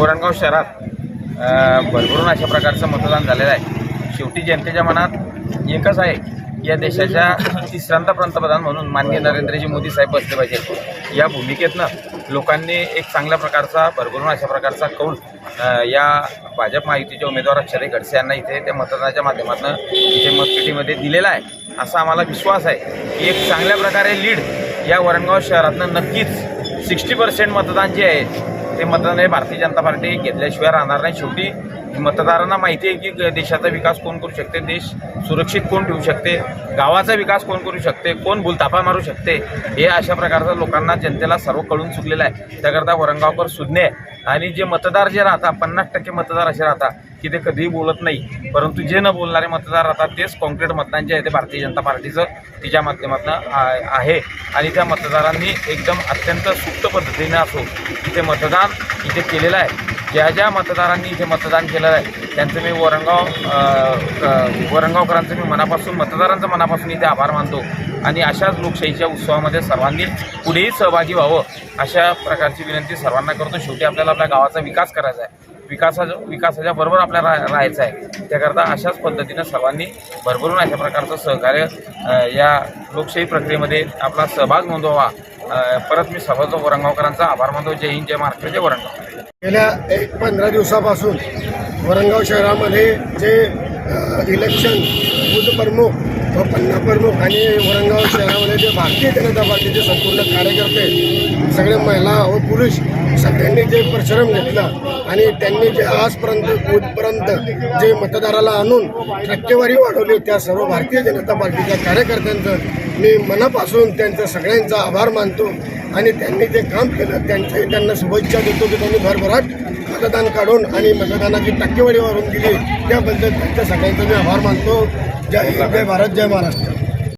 मोरणगाव शहरात भरभरून अशा प्रकारचं मतदान झालेलं आहे. शेवटी जनतेच्या मनात एकच आहे या देशाच्या तिसऱ्यांदा पंतप्रधान म्हणून माननीय नरेंद्रजी मोदी साहेब बसले पाहिजेत या भूमिकेतनं लोकांनी एक चांगल्या प्रकारचा भरभरून अशा प्रकारचा कौल या भाजप महायुतीचे उमेदवार अक्षरे खडसे यांना इथे त्या मतदानाच्या माध्यमातून इथे मतपेटीमध्ये दिलेला आहे. असा आम्हाला विश्वास आहे की एक चांगल्या प्रकारे लीड या वरणगाव शहरातनं नक्कीच सिक्स्टी पर्सेंट मतदान जे आहे ते मतदान हे भारतीय जनता पार्टी घेतल्याशिवाय राहणार नाही. शेवटी मतदारांना माहिती आहे की देशाचा विकास कोण करू शकते? देश सुरक्षित कोण ठेवू शकते? गावाचा विकास कोण करू शकते? कोण भूलतापा मारू शकते? हे अशा प्रकारचं लोकांना जनतेला सर्व कळून चुकलेलं आहे. त्याकरता वरंगावकर सुज्ञ आहे. आणि जे मतदार जे राहतात पन्नास टक्के मतदार असे राहतात की ते कधीही बोलत नाही. परंतु जे न बोलणारे मतदार राहतात तेच कॉन्क्रीट मतदान जे आहे ते भारतीय जनता पार्टीचं तिच्या माध्यमातून आहे. आणि त्या मतदारांनी एकदम अत्यंत सुप्त पद्धतीने असो इथे मतदान इथे केलेलं आहे. ज्या ज्या मतदारांनी इथे मतदान केलेलं आहे त्यांचं मी वरंगाव वरणगावकरांचं वरंगावकरांचं मी मनापासून मतदारांचं मनापासून इथे आभार मानतो. आणि अशाच लोकशाहीच्या उत्सवामध्ये सर्वांनी पुढेही सहभागी व्हावं अशा प्रकारची विनंती सर्वांना करतो. शेवटी आपल्याला आपल्या गावाचा विकास करायचा आहे. विकासा विकासाच्या बरोबर आपल्याला रा राहायचं आहे. त्याकरता अशाच पद्धतीनं सर्वांनी भरभरून अशा प्रकारचं सहकार्य या लोकशाही प्रक्रियेमध्ये आपला सहभाग नोंदवावा. परत मी सर्वच वरंगावकरांचा आभार मानतो. जय हिंद जय महाराष्ट्र जय वरंगाव. गेल्या एक पंधरा दिवसापासून वरणगाव शहरामध्ये जे इलेक्शन प्रमुख व पन्ना प्रमुख आणि औरंगाबाद शहरामध्ये जे भारतीय जनता पार्टीचे संपूर्ण कार्यकर्ते सगळे महिला व पुरुष सगळ्यांनी जे परिश्रम घेतला आणि त्यांनी जे आजपर्यंत बूथपर्यंत जे मतदाराला आणून टक्केवारी वाढवली त्या सर्व भारतीय जनता पार्टीच्या कार्यकर्त्यांचं मी मनापासून त्यांचा सगळ्यांचा आभार मानतो. आणि त्यांनी जे काम केलं त्यांचे त्यांना शुभेच्छा देतो की त्यांनी भरभराट मतदान काढून आणि मतदानाची टक्केवारी वाढवून दिली. त्याबद्दल त्यांच्या सगळ्यांचा मी आभार मानतो. जय हिंद जय भारत जय महाराष्ट्र.